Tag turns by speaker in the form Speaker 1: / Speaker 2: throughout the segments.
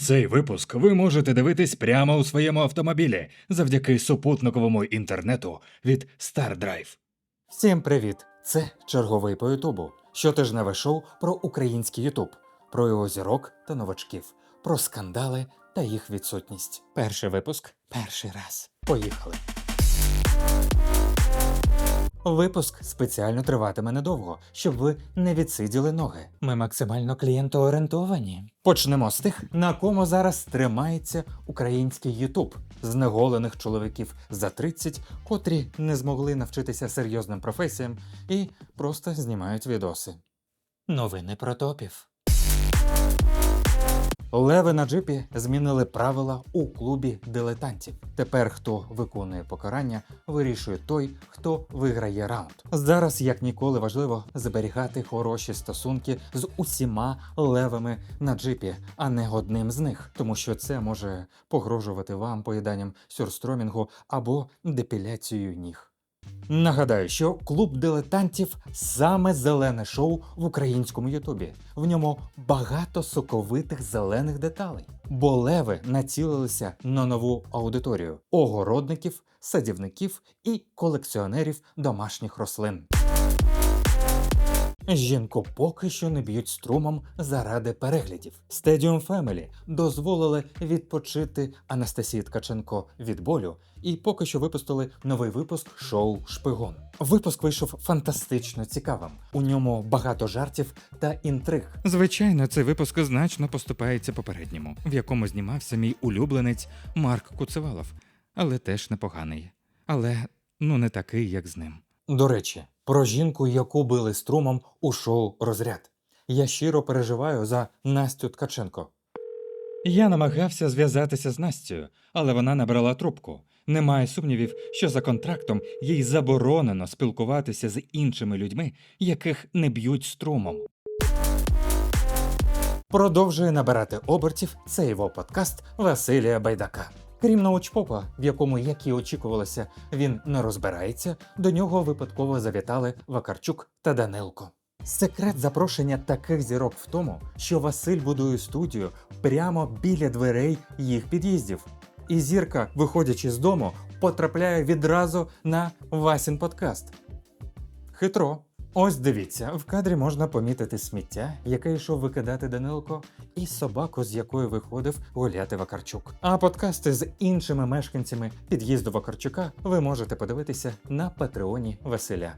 Speaker 1: Цей випуск ви можете дивитись прямо у своєму автомобілі завдяки супутниковому інтернету від StarDrive.
Speaker 2: Всім привіт! Це черговий по Ютубу. Щотижневе шоу про український Ютуб, про його зірок та новачків, про скандали та їх відсутність. Перший випуск перший раз. Поїхали. Випуск спеціально триватиме недовго, щоб ви не відсиділи ноги. Ми максимально клієнтоорієнтовані. Почнемо з тих, на кому зараз тримається український Ютуб, знеголених чоловіків за 30, котрі не змогли навчитися серйозним професіям і просто знімають відоси. Новини про топів. Леви на джипі змінили правила у клубі дилетантів. Тепер хто виконує покарання, вирішує той, хто виграє раунд. Зараз як ніколи важливо зберігати хороші стосунки з усіма левами на джипі, а не одним з них, тому що це може погрожувати вам поїданням сюрстромінгу або депіляцією ніг. Нагадаю, що клуб дилетантів саме зелене шоу в українському Ютубі. В ньому багато соковитих зелених деталей. Бо леви націлилися на нову аудиторію огородників, садівників і колекціонерів домашніх рослин. Жінку поки що не б'ють струмом заради переглядів. Stadium Family дозволили відпочити Анастасії Ткаченко від болю і поки що випустили новий випуск шоу Шпигун. Випуск вийшов фантастично цікавим. У ньому багато жартів та інтриг.
Speaker 1: Звичайно, цей випуск значно поступається попередньому, в якому знімався мій улюбленець Марк Куцевалов, але теж непоганий. Але ну не такий, як з ним.
Speaker 2: До речі, про жінку, яку били струмом у шоу Розряд. Я щиро переживаю за Настю Ткаченко.
Speaker 1: Я намагався зв'язатися з Настю, але вона набрала трубку. Немає сумнівів, що за контрактом їй заборонено спілкуватися з іншими людьми, яких не б'ють струмом.
Speaker 2: Продовжує набирати обертів цей його подкаст Василія Байдака. Крім научпопа, в якому, як і очікувалося, він не розбирається, до нього випадково завітали Вакарчук та Данилко. Секрет запрошення таких зірок в тому, що Василь будує студію прямо біля дверей їх під'їздів. І зірка, виходячи з дому, потрапляє відразу на Васін подкаст. Хитро. Ось дивіться, в кадрі можна помітити сміття, яке йшов викидати Данилко, і собаку, з якою виходив гуляти Вакарчук. А подкасти з іншими мешканцями під'їзду Вакарчука ви можете подивитися на патреоні Василя.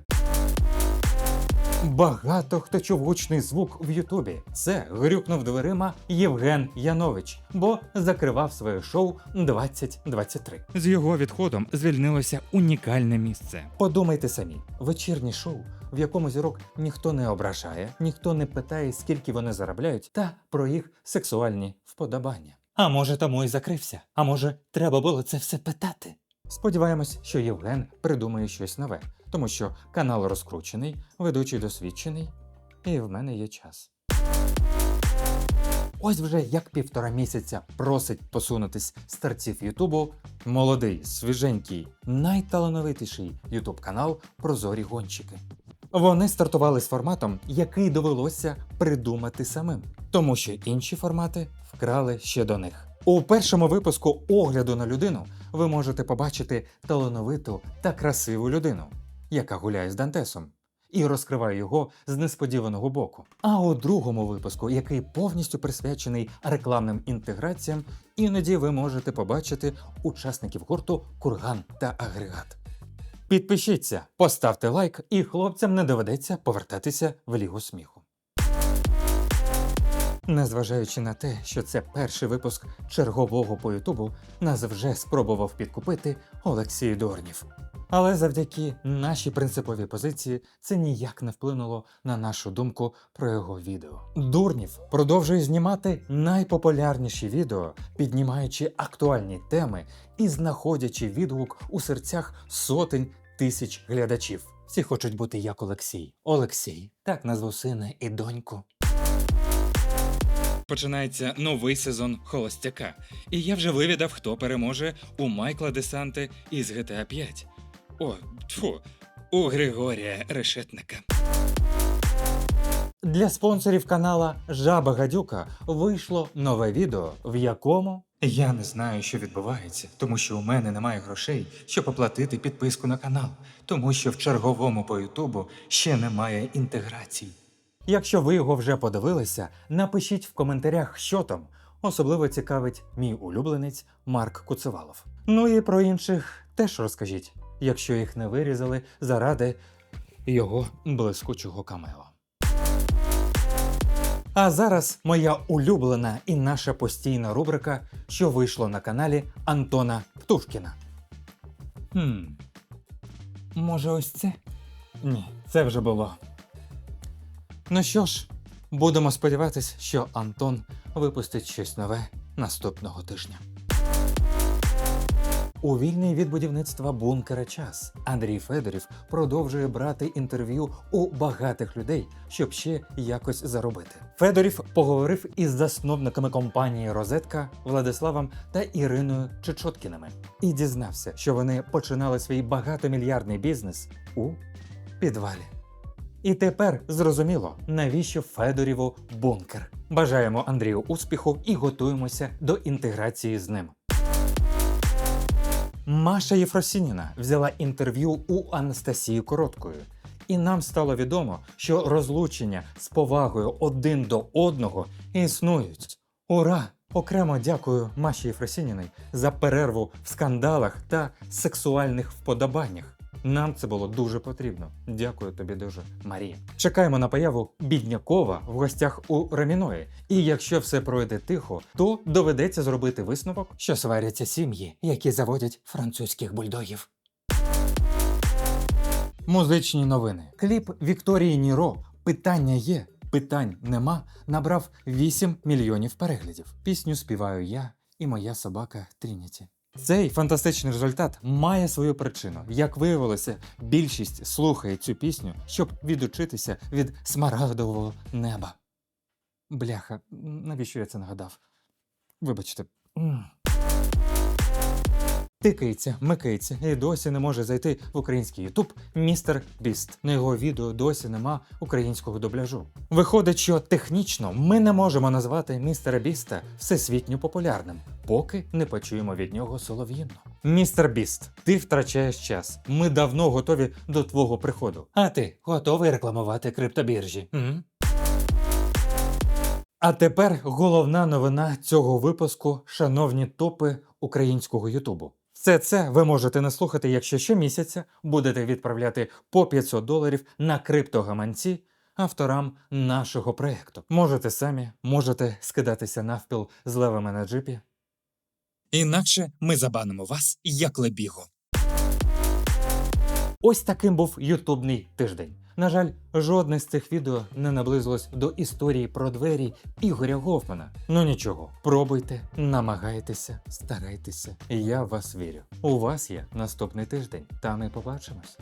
Speaker 2: Багато хто чув гучний звук в Ютубі. Це грюкнув дверима Євген Янович, бо закривав своє шоу 2023.
Speaker 1: З його відходом звільнилося унікальне місце.
Speaker 2: Подумайте самі, вечірнє шоу, в якому зірок ніхто не ображає, ніхто не питає, скільки вони заробляють, та про їх сексуальні вподобання. А може, тому і закрився? А може, треба було це все питати? Сподіваємось, що Євген придумає щось нове, тому що канал розкручений, ведучий досвідчений, і в мене є час. Ось вже як півтора місяця просить посунутись старців Ютубу молодий, свіженький, найталановитіший Ютуб канал Прозорі гонщики. Вони стартували з форматом, який довелося придумати самим, тому що інші формати вкрали ще до них. У першому випуску огляду на людину ви можете побачити талановиту та красиву людину, яка гуляє з Дантесом, і розкриває його з несподіваного боку. А у другому випуску, який повністю присвячений рекламним інтеграціям, іноді ви можете побачити учасників гурту Курган та Агрегат. Підпишіться, поставте лайк, і хлопцям не доведеться повертатися в лігу сміху. Незважаючи на те, що це перший випуск чергового по Ютубу, нас вже спробував підкупити Олексій Дорнів. Але завдяки нашій принциповій позиції це ніяк не вплинуло на нашу думку про його відео. Дурнів продовжує знімати найпопулярніші відео, піднімаючи актуальні теми і знаходячи відгук у серцях сотень тисяч глядачів. Всі хочуть бути як Олексій. Олексій, так назву сина і доньку.
Speaker 1: Починається новий сезон Холостяка, і я вже вивідав, хто переможе у Майкла Десанте із GTA 5. О, тьфу, у Григорія Решетника.
Speaker 2: Для спонсорів канала Жаба Гадюка вийшло нове відео, в якому
Speaker 1: Я не знаю, що відбувається, тому що у мене немає грошей, щоб оплатити підписку на канал, тому що в черговому по Ютубу ще немає інтеграцій.
Speaker 2: Якщо ви його вже подивилися, напишіть в коментарях, що там. Особливо цікавить мій улюбленець Марк Куцевалов. Ну і про інших теж розкажіть, якщо їх не вирізали заради його блискучого камео. А зараз моя улюблена і наша постійна рубрика, що вийшло на каналі Антона Птушкіна.
Speaker 1: Хм. Може, ось це?
Speaker 2: Ні, це вже було. Ну що ж, будемо сподіватися, що Антон випустить щось нове наступного тижня. У вільний від будівництва бункера час Андрій Федорів продовжує брати інтерв'ю у багатих людей, щоб ще якось заробити. Федорів поговорив із засновниками компанії Розетка Владиславом та Іриною Чечоткіними і дізнався, що вони починали свій багатомільярдний бізнес у підвалі. І тепер зрозуміло, навіщо Федоріву бункер. Бажаємо Андрію успіху і готуємося до інтеграції з ним. Маша Єфросініна взяла інтерв'ю у Анастасії Короткої. І нам стало відомо, що розлучення з повагою один до одного існують. Ура! Окремо дякую Маші Єфросініній за перерву в скандалах та сексуальних вподобаннях. Нам це було дуже потрібно. Дякую тобі дуже, Марія. Чекаємо на появу Біднякова в гостях у Раміної. І якщо все пройде тихо, то доведеться зробити висновок, що сваряться сім'ї, які заводять французьких бульдогів. Музичні новини. Кліп Вікторії Ніро Питання є, питань нема. Набрав 8 мільйонів переглядів. Пісню співаю я і моя собака Трініті. Цей фантастичний результат має свою причину. Як виявилося, більшість слухає цю пісню, щоб відучитися від смарагдового неба. Бляха, навіщо я це нагадав? Вибачте. Тикається, микається і досі не може зайти в український Ютуб містер Біст. На його відео досі нема українського дубляжу. Виходить, що технічно ми не можемо назвати містера Біста всесвітньо популярним, поки не почуємо від нього солов'їнно. Містер Біст, ти втрачаєш час. Ми давно готові до твого приходу. А ти готовий рекламувати криптобіржі? М? А тепер головна новина цього випуску, шановні топи українського Ютубу. Все це ви можете не слухати, якщо щомісяця будете відправляти по 500 доларів на криптогаманці авторам нашого проєкту. Можете самі, можете скидатися навпіл з левами на джипі.
Speaker 1: Інакше ми забанимо вас, як лебігу.
Speaker 2: Ось таким був ютубний тиждень. На жаль, жодне з цих відео не наблизилось до історії про двері Ігоря Гофмана. Ну нічого, пробуйте, намагайтеся, старайтеся. Я в вас вірю. У вас є наступний тиждень, та ми побачимось.